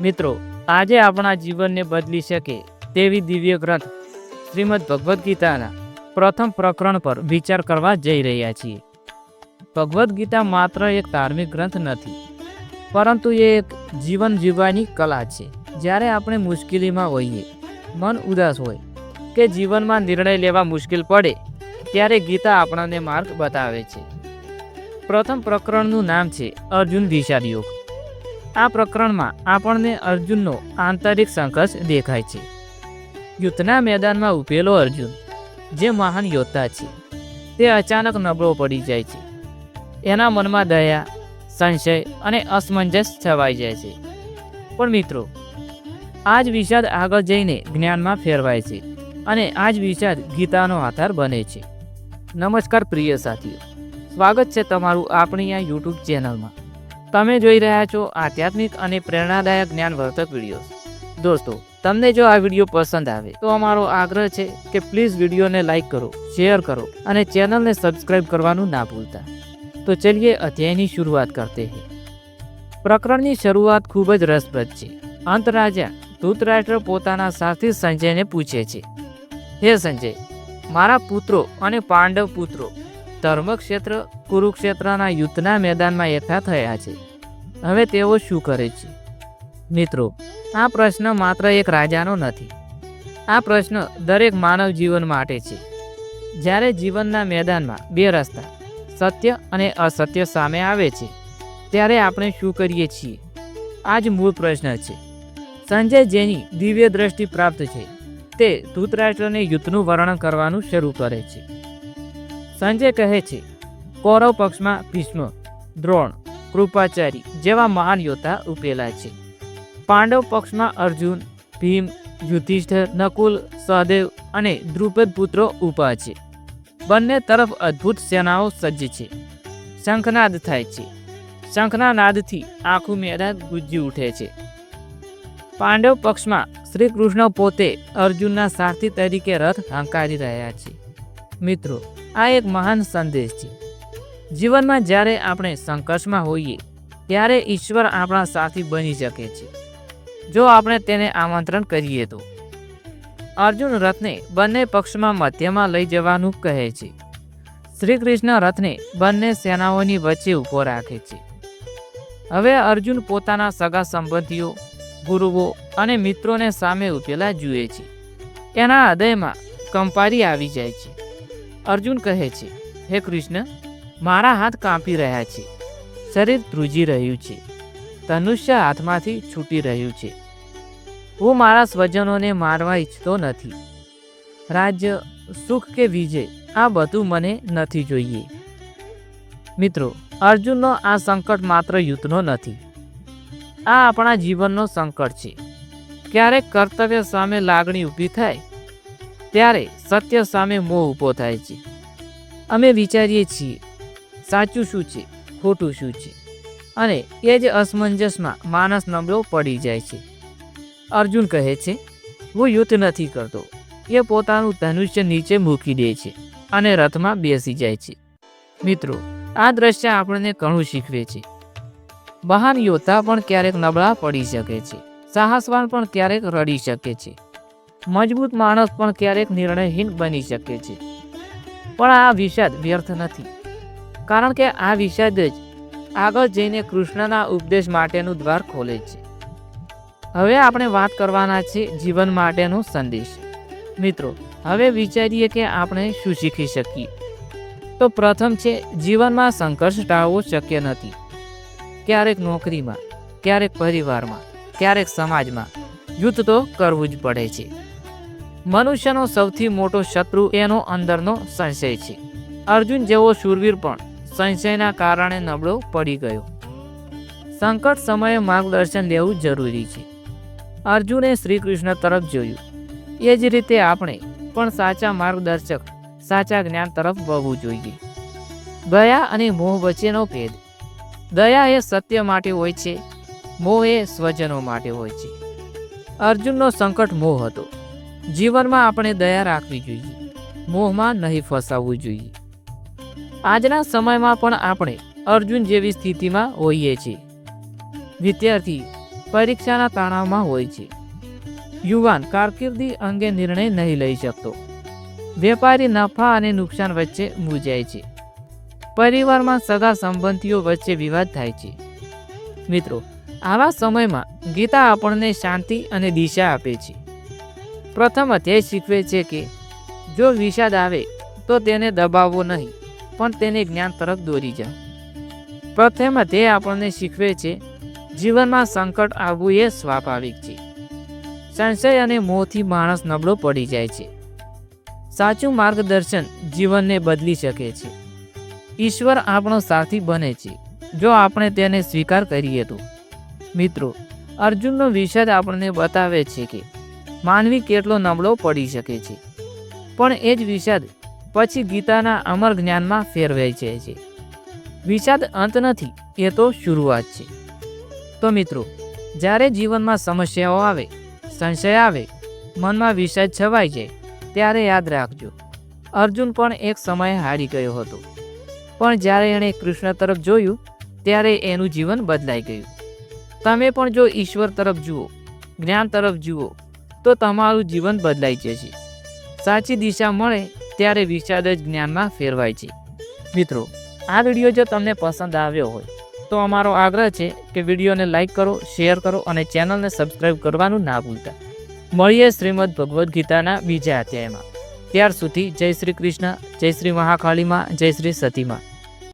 મિત્રો, આજે આપણા જીવનને બદલી શકે તેવી દિવ્ય ગ્રંથ શ્રીમદ ભગવદ્ ગીતાના પ્રથમ પ્રકરણ પર વિચાર કરવા જઈ રહ્યા છીએ. ભગવદ્ ગીતા માત્ર એક ધાર્મિક ગ્રંથ નથી, પરંતુ એ એક જીવન જીવવાની કલા છે. જ્યારે આપણે મુશ્કેલીમાં હોઈએ, મન ઉદાસ હોય કે જીવનમાં નિર્ણય લેવા મુશ્કેલ પડે, ત્યારે ગીતા આપણને માર્ગ બતાવે છે. પ્રથમ પ્રકરણનું નામ છે અર્જુન દિશાદ યોગ આ પ્રકરણમાં આપણને અર્જુનનો આંતરિક સંઘર્ષ દેખાય છે. યુદ્ધના મેદાનમાં ઉભેલો અર્જુન, જે મહાન યોદ્ધા છે, તે અચાનક નબળો પડી જાય છે. એના મનમાં દયા, સંશય અને અસમંજસ છવાઈ જાય છે. પણ મિત્રો આ જ વિષાદ આગળ જઈને જ્ઞાનમાં ફેરવાય છે અને આ જ વિષાદ ગીતાનો આધાર બને છે. નમસ્કાર પ્રિય સાથીઓ, સ્વાગત છે તમારું આપણી આ યુટ્યુબ ચેનલમાં. તમે જોઈ રહ્યા છો આધ્યાત્મિક અને પ્રેરણાદાયક જ્ઞાનવર્ધક વીડિયો દોસ્તો, તમને જો આ વીડિયો પસંદ આવે, તો અમારો આગ્રહ છે કે પ્લીઝ વિડીયોને લાઈક કરો, શેર કરો અને ચેનલને સબસ્ક્રાઇબ કરવાનું ના ભૂલતા. તો ચલીએ અધ્યાયની શરૂઆત કરતે હૈ. પ્રકરણની શરૂઆત ખૂબ જ રસપ્રદ છે. અંત રાજા ધૂતરાષ્ટ્ર પોતાના સાથી સંજયને પૂછે છે. હે સંજય, મારા પુત્રો અને પાંડવ પુત્રો, ધર્મક્ષેત્ર કુરુક્ષેત્રના યુદ્ધના મેદાનમાં એકઠા થયા છે. હવે તેઓ શું કરે છે? મિત્રો, આ પ્રશ્ન માત્ર એક રાજાનો નથી. આ પ્રશ્ન દરેક માનવ જીવન માટે છે. જ્યારે જીવનના મેદાનમાં બે રસ્તા, સત્ય અને અસત્ય સામે આવે છે, ત્યારે આપણે શું કરીએ છીએ? આ જ મૂળ પ્રશ્ન છે. સંજય જેની દિવ્ય દ્રષ્ટિ પ્રાપ્ત છે, તે ધૂતરાષ્ટ્રને યુદ્ધનું વર્ણન કરવાનું શરૂ કરે છે. સંજય કહે છે કૌરવ પક્ષમાં ભીષ્મ, દ્રોણ, કૃપાચારી જેવા મહાન યોદ્ધા ઉભેલા છે. પાંડવ પક્ષમાં અર્જુન, ભીમ, યુધિષ્ઠર, નકુલ, સહદેવ અને દ્રુપદ પુત્રો ઊભા છે. બંને તરફ અદ્ભુત સેનાઓ સજ્જ છે. શંખનાદ થાય છે. શંખના નાદથી આખું મેદાન ગુંજી ઉઠે છે. પાંડવ પક્ષમાં શ્રી કૃષ્ણ પોતે અર્જુનના સારથી તરીકે રથ હંકારી રહ્યા છે. મિત્રો, આ એક મહાન સંદેશ છે. જીવનમાં જ્યારે આપણે સંઘર્ષમાં હોઈએ, ત્યારે ઈશ્વર આપણા સાથી બની શકે છે. જો આપણે તેને આમંત્રણ કરીએ તો. અર્જુન રથને બંને પક્ષમાં મધ્યમાં લઈ જવાનું કહે છે. શ્રી કૃષ્ણ રથને બંને સેનાઓની વચ્ચે ઊભો રાખે છે. હવે અર્જુન પોતાના સગા સંબંધીઓ, ગુરુઓ અને મિત્રોને સામે ઉભેલા જુએ છે. એના હૃદયમાં કંપારી આવી જાય છે. અર્જુન કહે છે, હે કૃષ્ણ મારા હાથ કાંપી રહ્યા છે. શરીર ધ્રુજી રહ્યું છે. ધનુષ્ય હાથમાંથી છૂટી રહ્યું છે. હું મારા સ્વજનોને મારવા ઈચ્છતો નથી. રાજ્ય, સુખ કે વિજય, આ બધું મને નથી જોઈએ. મિત્રો, અર્જુનનો આ સંકટ માત્ર યુદ્ધનો નથી. આ આપણા જીવનનો સંકટ છે. ક્યારેક કર્તવ્ય સામે લાગણી ઊભી થાય, ત્યારે સત્ય સામે મોહ ઊભો થાય છે. અમે વિચારીએ છીએ સાચું શું છે? ખોટું શું છે? અને એ જ અસમંજસમાં માણસ નબળો પડી જાય છે. અર્જુન કહે છે, હું યુદ્ધ નથી કરતો. એ પોતાનું ધનુષ્ય નીચે મૂકી દે છે અને રથમાં બેસી જાય છે. મિત્રો, આ દ્રશ્ય આપણને ઘણું શીખવે છે. મહાન યોદ્ધા પણ ક્યારેક નબળા પડી શકે છે. સાહસવાન પણ ક્યારેક રડી શકે છે. મજબૂત માણસ પણ ક્યારેક નિર્ણયહીન બની શકે છે. પણ આ વિષાદ વ્યર્થ નથી. કારણ કે આ વિષાદ જ આગળ જઈને કૃષ્ણના ઉપદેશ માટેનું દ્વાર ખોલે છે. હવે આપણે વાત કરવાના છે જીવન માટેનો સંદેશ. મિત્રો, હવે વિચારીએ કે આપણે શું શીખી શકીએ. તો પ્રથમ છે, જીવનમાં સંઘર્ષ ટાળવો શક્ય નથી. ક્યારેક નોકરીમાં, ક્યારેક પરિવારમાં, ક્યારેક સમાજમાં યુદ્ધ તો કરવું જ પડે છે. મનુષ્યનો સૌથી મોટો શત્રુ એનો અંદરનો સંશય છે. અર્જુન જેવો શૂરવીર પણ સંશયના કારણે નબળો પડી ગયો. સંકટ સમયે માર્ગદર્શન લેવું જરૂરી છે. અર્જુને શ્રી કૃષ્ણ તરફ જોયું. એ જ રીતે આપણે પણ સાચા માર્ગદર્શક, સાચા જ્ઞાન તરફ વળવું જોઈએ. દયા અને મોહ વચ્ચેનો ભેદ. દયા એ સત્ય માટે હોય છે, મોહ એ સ્વજનો માટે હોય છે. અર્જુનનો સંકટ મોહ હતો. જીવનમાં આપણે દયા રાખવી જોઈએ. મોહમાં નહીં ફસાવવું જોઈએ. આજના સમયમાં પણ આપણે અર્જુન જેવી સ્થિતિમાં હોઈએ છીએ. વિદ્યાર્થી પરીક્ષાના તણાવમાં હોય છે. યુવાન કારકિર્દી અંગે નિર્ણય નહીં લઈ શકતો. વેપારી નફા અને નુકસાન વચ્ચે મૂંઝાય છે. પરિવારમાં સગા સંબંધીઓ વચ્ચે વિવાદ થાય છે. મિત્રો, આવા સમયમાં ગીતા આપણને શાંતિ અને દિશા આપે છે. પ્રથમ અધ્યાય શીખવે છે કે, જો વિષાદ આવે, તો તેને દબાવવો નહીં. પણ તેને જ્ઞાન તરફ દોરી જાઓ પ્રથમ અધ્યાય આપણને શીખવે છે, જીવનમાં સંકટ આવવું એ સ્વાભાવિક છે. સંશય અને મોહથી માણસ નબળો પડી જાય છે. સાચું માર્ગદર્શન જીવનને બદલી શકે છે. ઈશ્વર આપણો સાથી બને છે. જો આપણે તેને સ્વીકાર કરીએ તો. મિત્રો, અર્જુનનો વિષાદ આપણને બતાવે છે કે, માનવી કેટલો નબળો પડી શકે છે. પણ એ જ વિષાદ પછી ગીતાના અમર જ્ઞાનમાં ફેરવાઈ જાય છે. વિષાદ અંત નથી, એ તો શરૂઆત છે. તો મિત્રો, જ્યારે જીવનમાં સમસ્યાઓ આવે, સંશય આવે, મનમાં વિષાદ છવાઈ જાય ત્યારે યાદ રાખજો. અર્જુન પણ એક સમયે હારી ગયો હતો. પણ જ્યારે એણે કૃષ્ણ તરફ જોયું, ત્યારે એનું જીવન બદલાઈ ગયું. તમે પણ જો ઈશ્વર તરફ જુઓ, જ્ઞાન તરફ જુઓ, તો તમારું જીવન બદલાઈ જશે. સાચી દિશા મળે ત્યારે વિષાદ જ જ્ઞાનમાં ફેરવાય છે. મિત્રો, આ વીડિયો જો તમને પસંદ આવ્યો હોય, તો અમારો આગ્રહ છે કે વિડીયોને લાઈક કરો, શેર કરો અને ચેનલને સબસ્ક્રાઈબ કરવાનું ના ભૂલતા. મળીએ શ્રીમદ ભગવદ્ ગીતાના બીજા અધ્યાયમાં. ત્યાર સુધી જય શ્રી કૃષ્ણ, જય શ્રી મહાકાળીમાં જય શ્રી સતીમાં.